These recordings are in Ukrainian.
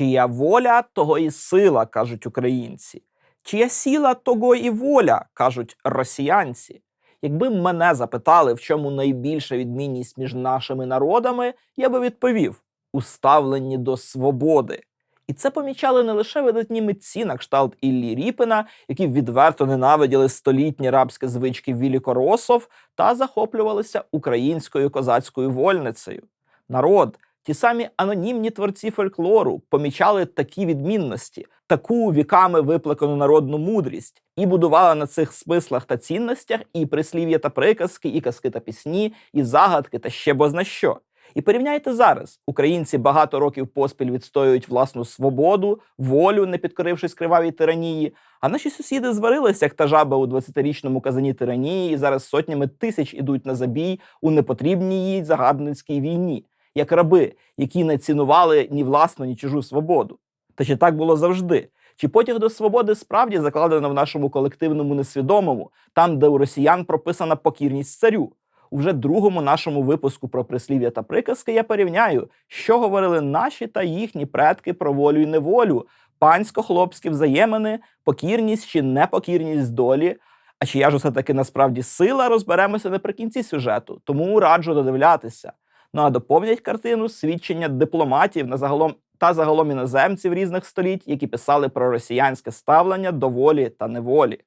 Чия воля, того і сила, кажуть українці. Чия сіла, того і воля, кажуть росіянці. Якби мене запитали, в чому найбільша відмінність між нашими народами, я би відповів у ставленні до свободи. І це помічали не лише видатні митці на кшталт Іллі Ріпина, які відверто ненавиділи столітні рабські звички Вілікоросов та захоплювалися українською козацькою вольницею. Народ, ті самі анонімні творці фольклору помічали такі відмінності, таку віками виплекану народну мудрість, і будували на цих смислах та цінностях і прислів'я та приказки, і казки та пісні, і загадки та ще бозна що. І порівняйте зараз: українці багато років поспіль відстоюють власну свободу, волю, не підкорившись кривавій тиранії. А наші сусіди зварилися, як та жаба у 20-річному казані тиранії, і зараз сотнями тисяч ідуть на забій у непотрібній їй загарбницькій війні, як раби, які не цінували ні власну, ні чужу свободу. Та чи так було завжди? Чи потяг до свободи справді закладено в нашому колективному несвідомому, там, де у росіян прописана покірність царю? У вже другому нашому випуску про прислів'я та приказки я порівняю, що говорили наші та їхні предки про волю і неволю, пансько-хлопські взаємини, покірність чи непокірність долі. А чия ж усе таки насправді сила розберемося наприкінці сюжету, тому раджу додивлятися. Ну а доповнять картину свідчення дипломатів на загалом та загалом іноземців різних століть, які писали про росіянське ставлення до волі та неволі.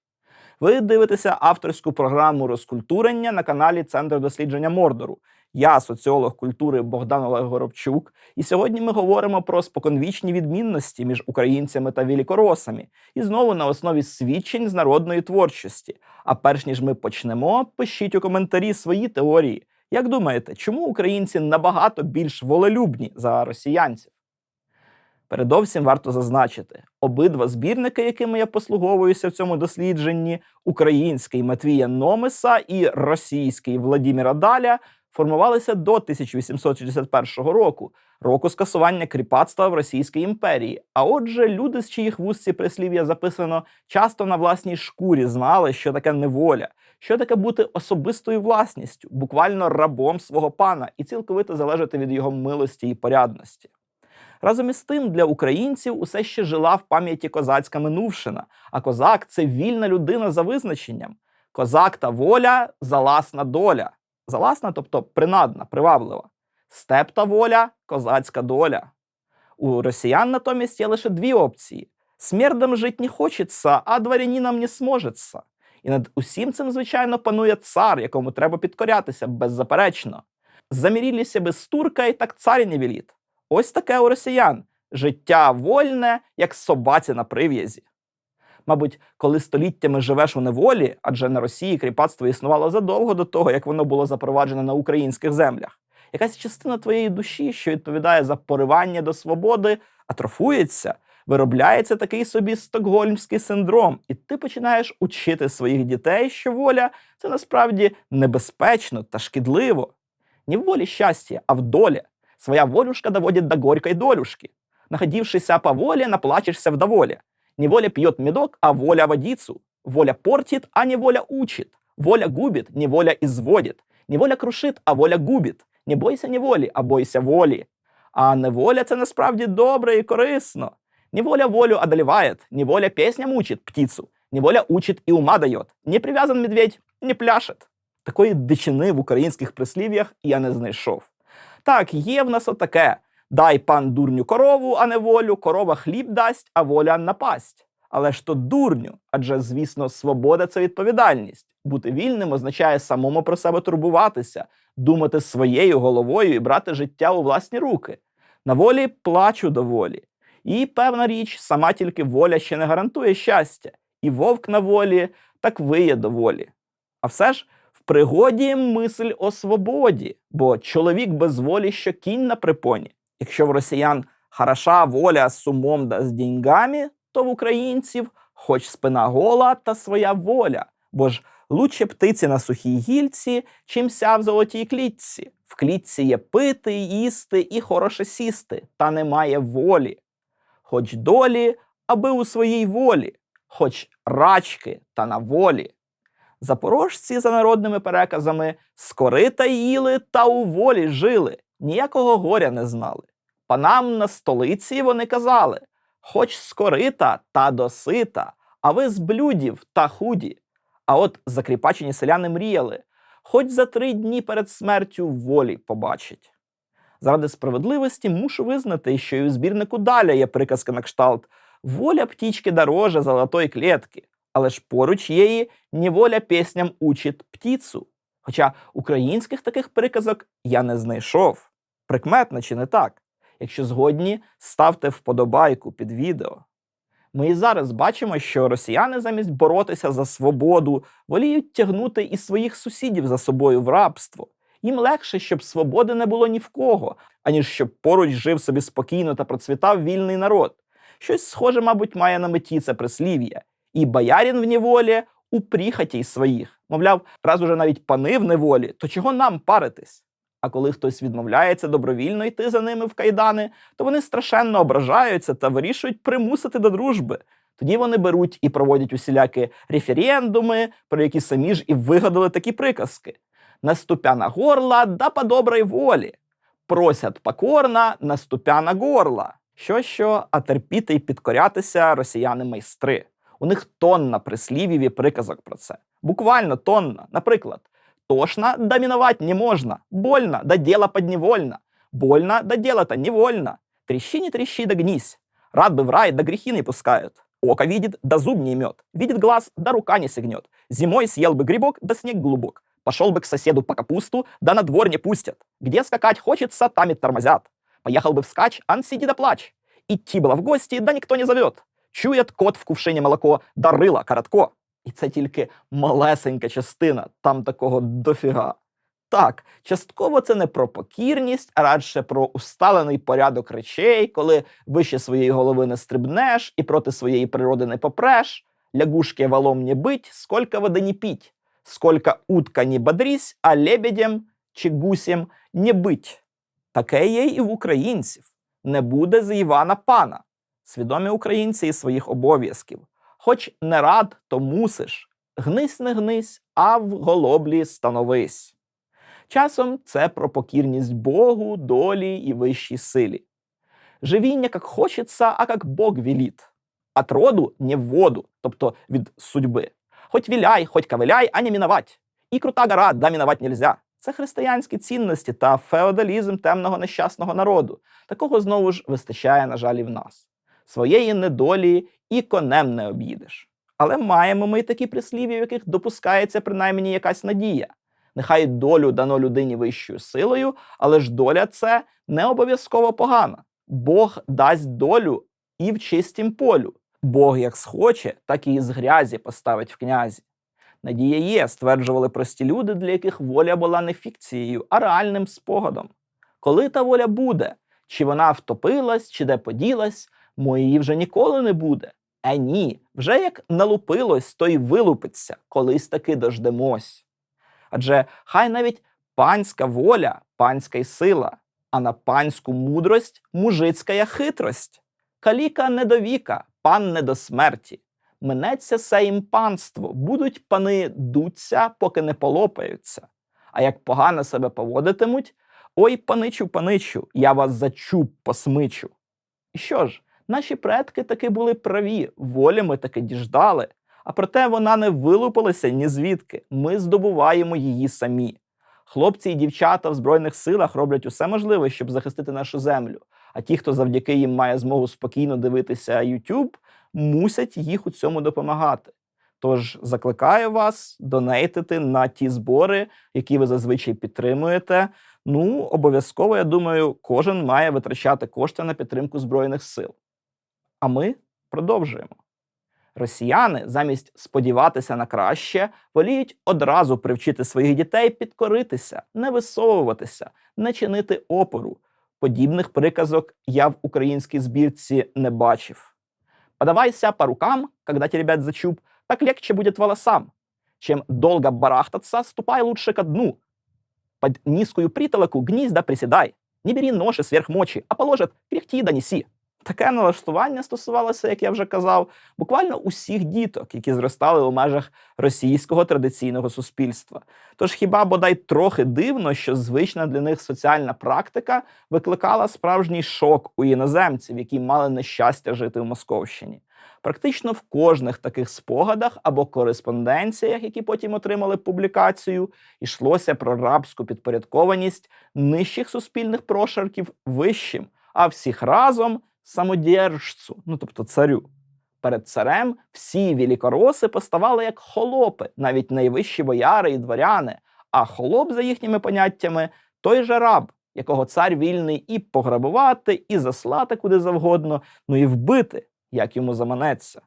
Ви дивитеся авторську програму розкультурення на каналі Центр дослідження Мордору. Я соціолог культури Богдан Олег Горобчук, і сьогодні ми говоримо про споконвічні відмінності між українцями та вілікоросами, і знову на основі свідчень з народної творчості. А перш ніж ми почнемо, пишіть у коментарі свої теорії. Як думаєте, чому українці набагато більш волелюбні за росіянців? Передовсім варто зазначити, обидва збірники, якими я послуговуюся в цьому дослідженні, український Матвія Номеса і російський Владіміра Даля, формувалися до 1861 року, року скасування кріпацтва в Російській імперії. А отже, люди, з чиїх вуст ці прислів'я записано, часто на власній шкурі знали, що таке неволя, що таке бути особистою власністю, буквально рабом свого пана, і цілковито залежати від його милості і порядності. Разом із тим, для українців усе ще жила в пам'яті козацька минувшина, а козак це вільна людина за визначенням. Козак та воля заласна доля. Заласна, тобто принадна, приваблива. Степ та воля козацька доля. У росіян натомість є лише дві опції: смердом жить не хочеться, а дворянінам не сможеться. І над усім цим, звичайно, панує цар, якому треба підкорятися беззаперечно. Замірілися без турка, і так царі не веліт. Ось таке у росіян життя вольне, як собаці на прив'язі. Мабуть, коли століттями живеш у неволі, адже на Росії кріпацтво існувало задовго до того, як воно було запроваджене на українських землях. Якась частина твоєї душі, що відповідає за поривання до свободи, атрофується, виробляється такий собі стокгольмський синдром, і ти починаєш учити своїх дітей, що воля це насправді небезпечно та шкідливо. Не в волі щастя, а в долі. Своя волюшка доводит до горькой долюшки. Находившийся по воле, наплачешься в доволе. Неволя пьет медок, а воля водицу. Воля портит, а неволя учит. Воля губит, неволя изводит. Неволя крушит, а воля губит. Не бойся неволі, а бойся волі. А неволя це насправді добре і корисно. Неволя волю одолевает, неволя песня мучит птицу, неволя учит і ума дает. Не прив'язан медведь, не пляшет. Такої дичини в українських прислів'ях я не знайшов. Так, є в нас отаке: дай пан дурню корову, а не волю, корова хліб дасть, а воля напасть. Але ж то дурню, адже, звісно, свобода це відповідальність. Бути вільним означає самому про себе турбуватися, думати своєю головою і брати життя у власні руки. На волі плачу до волі. І певна річ, сама тільки воля ще не гарантує щастя, і вовк на волі так виє до волі. А все ж в пригоді мисль о свободі, бо чоловік без волі, що кінь на припоні. Якщо в росіян хороша воля з сумом да з деньгами, то в українців хоч спина гола та своя воля, бо ж лучше птиці на сухій гільці, чимся в золотій клітці. В клітці є пити, їсти і хороше сісти, та немає волі. Хоч долі, аби у своїй волі, хоч рачки та на волі. Запорожці, за народними переказами, скорита їли та у волі жили, ніякого горя не знали. Панам на столиці вони казали: хоч скорита та досита, а ви з блюдів та худі. А от закріпачені селяни мріяли, хоч за три дні перед смертю волі побачить. Заради справедливості мушу визнати, що і у збірнику Даля є приказка на кшталт Воля птічки дороже золотої клітки, але ж поруч її неволя пісням учить птицю. Хоча українських таких приказок я не знайшов. Прикметно чи не так? Якщо згодні, ставте вподобайку під відео. Ми і зараз бачимо, що росіяни замість боротися за свободу воліють тягнути і своїх сусідів за собою в рабство. Їм легше, щоб свободи не було ні в кого, аніж щоб поруч жив собі спокійно та процвітав вільний народ. Щось схоже, мабуть, має на меті це прислів'я. І боярін в неволі у прихотій своїх. Мовляв, раз уже навіть пани в неволі, то чого нам паритись? А коли хтось відмовляється добровільно йти за ними в кайдани, то вони страшенно ображаються та вирішують примусити до дружби. Тоді вони беруть і проводять усілякі референдуми, про які самі ж і вигадали такі приказки Наступя на горла, да по доброй волі. Просять покорно, наступя на горла. Що що, а терпіти й підкорятися росіяни майстри. У них тонна прислівів і приказок про це. Буквально тонна. Наприклад, тошно да миновать не можна, больно да дело подневольно, больно да дело-то невольно. Трещи не трещи да гнись. Рад бы в рай да грехи не пускают. Око видит, да зуб не имет. Видит глаз, да рука не согнет. Зимой съел бы грибок, да снег глубок. Пошел бы к соседу по капусту, да на двор не пустят. Где скакать хочется, там и тормозят. Поехал бы вскачь, ан сиди да плачь. Идти было в гості, да ніхто не зовет. Чує кот в кувшині молоко, да рила коротко. І це тільки малесенька частина, там такого дофіга. Так, частково це не про покірність, а радше про усталений порядок речей, коли вище своєї голови не стрибнеш і проти своєї природи не попреш. Лягушки валом не бить, сколько води не піть, сколько утка не бодрісь, а лебедем чи гусем не бить. Таке є і в українців. Не буде з Івана пана. Свідомі українці і своїх обов'язків. Хоч не рад, то мусиш. Гнись не гнись, а в голоблі становись. Часом це про покірність Богу, долі і вищій силі. Живіння як хочеться, а як Бог велит. От роду не в воду, тобто від судьби. Хоть віляй, хоть ковиляй, а не міновать. І крута гора, да міновать нельзя. Це християнські цінності та феодалізм темного нещасного народу. Такого знову ж вистачає, на жаль, і в нас. Своєї недолі і конем не об'їдеш. Але маємо ми такі прислів'я, в яких допускається принаймні якась надія. Нехай долю дано людині вищою силою, але ж доля це не обов'язково погана. Бог дасть долю і в чистім полю. Бог як схоче, так і з грязі поставить в князі. Надія є, стверджували прості люди, для яких воля була не фікцією, а реальним спогадом. Коли та воля буде, чи вона втопилась, чи де поділась, моїй вже ніколи не буде. Е ні, вже як налупилось, то й вилупиться, колись таки дождемось. Адже хай навіть панська воля, панська й сила, а на панську мудрость мужицька хитрость. Каліка не до віка, пан не до смерті. Минеться се їм панство, будуть пани дуться, поки не полопаються. А як погано себе поводитимуть, ой, паничу, паничу, я вас за чуб посмичу. І що ж, наші предки таки були праві, волі ми таки діждали, а проте вона не вилупилася ні звідки. Ми здобуваємо її самі. Хлопці і дівчата в Збройних силах роблять усе можливе, щоб захистити нашу землю. А ті, хто завдяки їм має змогу спокійно дивитися YouTube, мусять їх у цьому допомагати. Тож закликаю вас донейтити на ті збори, які ви зазвичай підтримуєте. Ну, обов'язково, я думаю, кожен має витрачати кошти на підтримку Збройних сил. А ми продовжуємо. Росіяни, замість сподіватися на краще, воліють одразу привчити своїх дітей підкоритися, не висовуватися, не чинити опору. Подібних приказок я в українській збірці не бачив. Подавайся по рукам, когда теребят за чуб, так легче будет волосам. Чем долго барахтаться, ступай лучше ко дну. Под низкую притолоку гнись да приседай. Не бери ноши сверх мочи, а положат кряхти донеси. Таке налаштування стосувалося, як я вже казав, буквально усіх діток, які зростали у межах російського традиційного суспільства. Тож хіба бодай трохи дивно, що звична для них соціальна практика викликала справжній шок у іноземців, які мали нещастя жити в Московщині. Практично в кожних таких спогадах або кореспонденціях, які потім отримали публікацію, йшлося про рабську підпорядкованість нижчих суспільних прошарків вищим, а всіх разом самодержцю, ну тобто царю. Перед царем всі великороси поставали як холопи, навіть найвищі бояри і дворяни. А холоп, за їхніми поняттями, той же раб, якого цар вільний і пограбувати, і заслати куди завгодно, ну і вбити, як йому заманеться.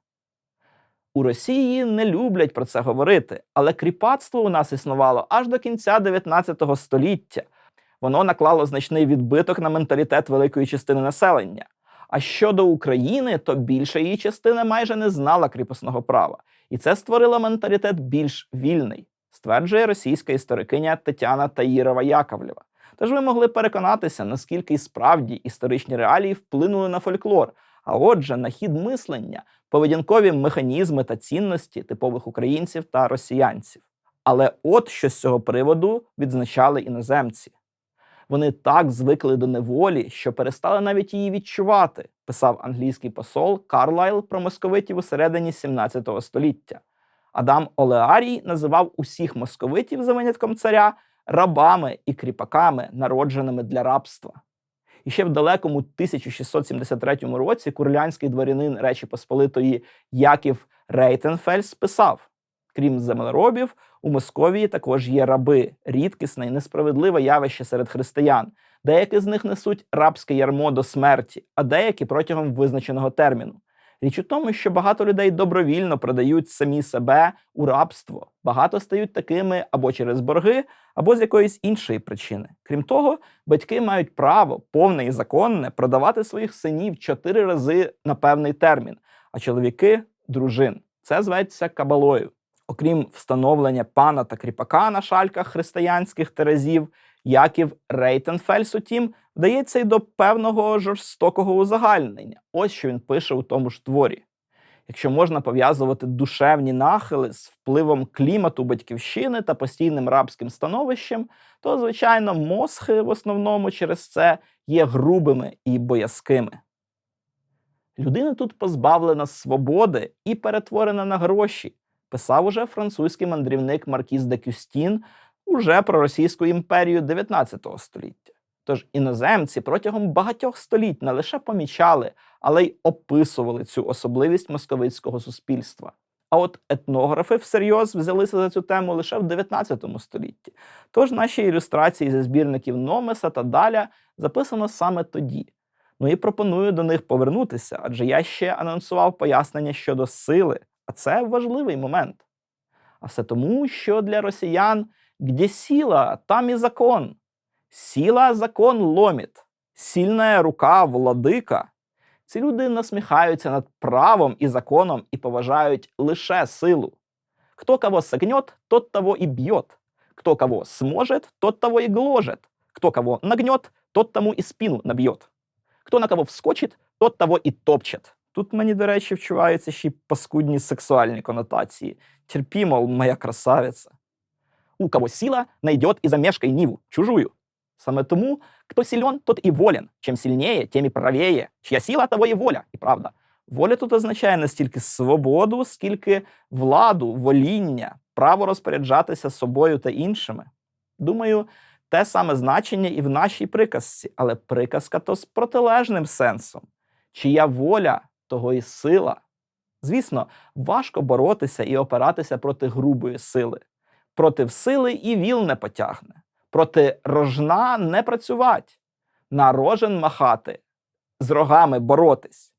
У Росії не люблять про це говорити, але кріпацтво у нас існувало аж до кінця 19 століття. Воно наклало значний відбиток на менталітет великої частини населення. А щодо України, то більша її частина майже не знала кріпосного права, і це створило менталітет більш вільний, стверджує російська історикиня Тетяна Таїрова Яковлєва. Тож ви могли переконатися, наскільки і справді історичні реалії вплинули на фольклор, а отже, на хід мислення, поведінкові механізми та цінності типових українців та росіянців. Але от що з цього приводу відзначали іноземці. Вони так звикли до неволі, що перестали навіть її відчувати, писав англійський посол Карлайл про московитів у середині 17 століття. Адам Олеарій називав усіх московитів за винятком царя рабами і кріпаками, народженими для рабства. І ще в далекому 1673 році курлянський дворянин Речі Посполитої Яків Рейтенфельс писав: крім землеробів, у Московії також є раби, рідкісне і несправедливе явище серед християн. Деякі з них несуть рабське ярмо до смерті, а деякі протягом визначеного терміну. Річ у тому, що багато людей добровільно продають самі себе у рабство, багато стають такими або через борги, або з якоїсь іншої причини. Крім того, батьки мають право, повне і законне, продавати своїх синів чотири рази на певний термін, а чоловіки дружин. Це зветься кабалою. Окрім встановлення пана та кріпака на шальках християнських терезів, Яків Рейтенфельс, утім, вдається й до певного жорстокого узагальнення. Ось що він пише у тому ж творі. Якщо можна пов'язувати душевні нахили з впливом клімату батьківщини та постійним рабським становищем, то, звичайно, мосхи в основному через це є грубими і боязкими. Людина тут позбавлена свободи і перетворена на гроші, писав уже французький мандрівник Маркіз де Кюстін уже про Російську імперію 19 століття. Тож іноземці протягом багатьох століть не лише помічали, але й описували цю особливість московицького суспільства. А от етнографи всерйоз взялися за цю тему лише в 19 столітті. Тож наші ілюстрації зі збірників Номеса та Даля записано саме тоді. Ну і пропоную до них повернутися, адже я ще анонсував пояснення щодо сили, а це важливий момент. А все тому, що для росіян где сила, там і закон. Сила закон ломить, сильна рука владика. Ці люди насміхаються над правом і законом і поважають лише силу. Хто кого согнет, тот того і б'ет. Хто кого сможет, тот того і гложет. Хто кого нагнет, тот тому і спину наб'єт. Хто на кого вскочить, тот того і топчет. Тут мені, до речі, вчуваються ще й паскудні сексуальні конотації. Терпі, мол, моя красавиця. У кого сила, найдет і замешкай ниву, чужую. Саме тому, хто силен, тот і волен. Чим сильніє, тим і правіє. Чия сила, того і воля. І правда. Воля тут означає не стільки свободу, скільки владу, воління, право розпоряджатися собою та іншими. Думаю, те саме значення і в нашій приказці, але приказка то з протилежним сенсом. Чия воля, того і сила. Звісно, важко боротися і опиратися проти грубої сили. Проти сили і віл не потягне, проти рожна не працювать, на рожен махати, з рогами боротись.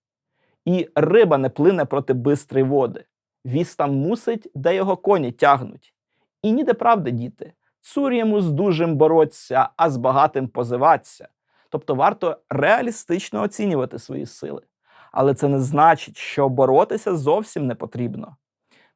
І риба не плине проти бистрої води. Віз там мусить, де його коні тягнуть. І ніде правди, діти. Цур йому з дужим бороться, а з багатим позиваться. Тобто варто реалістично оцінювати свої сили. Але це не значить, що боротися зовсім не потрібно.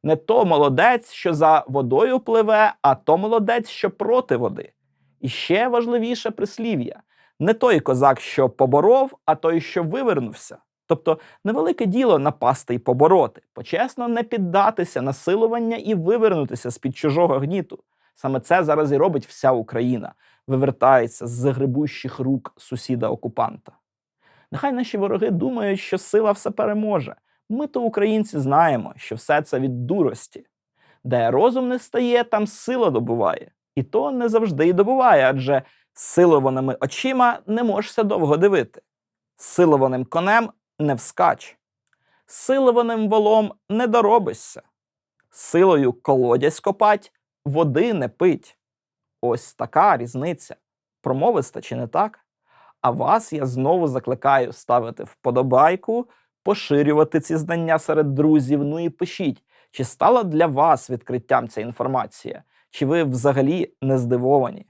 Не то молодець, що за водою пливе, а то молодець, що проти води. І ще важливіше прислів'я: не той козак, що поборов, а той, що вивернувся. Тобто невелике діло напасти і побороти, почесно не піддатися насилування і вивернутися з-під чужого гніту. Саме це зараз і робить вся Україна, вивертається з загребущих рук сусіда-окупанта. Нехай наші вороги думають, що сила все переможе. Ми то українці знаємо, що все це від дурості. Де розум не стає, там сила добуває. І то не завжди й добуває, адже силованими очима не можешся довго дивити. Силованим конем не вскач. Силованим волом не доробишся. Силою колодязь копать, води не пить. Ось така різниця. Промовиста чи не так? А вас я знову закликаю ставити вподобайку, поширювати ці знання серед друзів. Ну і пишіть, чи стала для вас відкриттям ця інформація, чи ви взагалі не здивовані?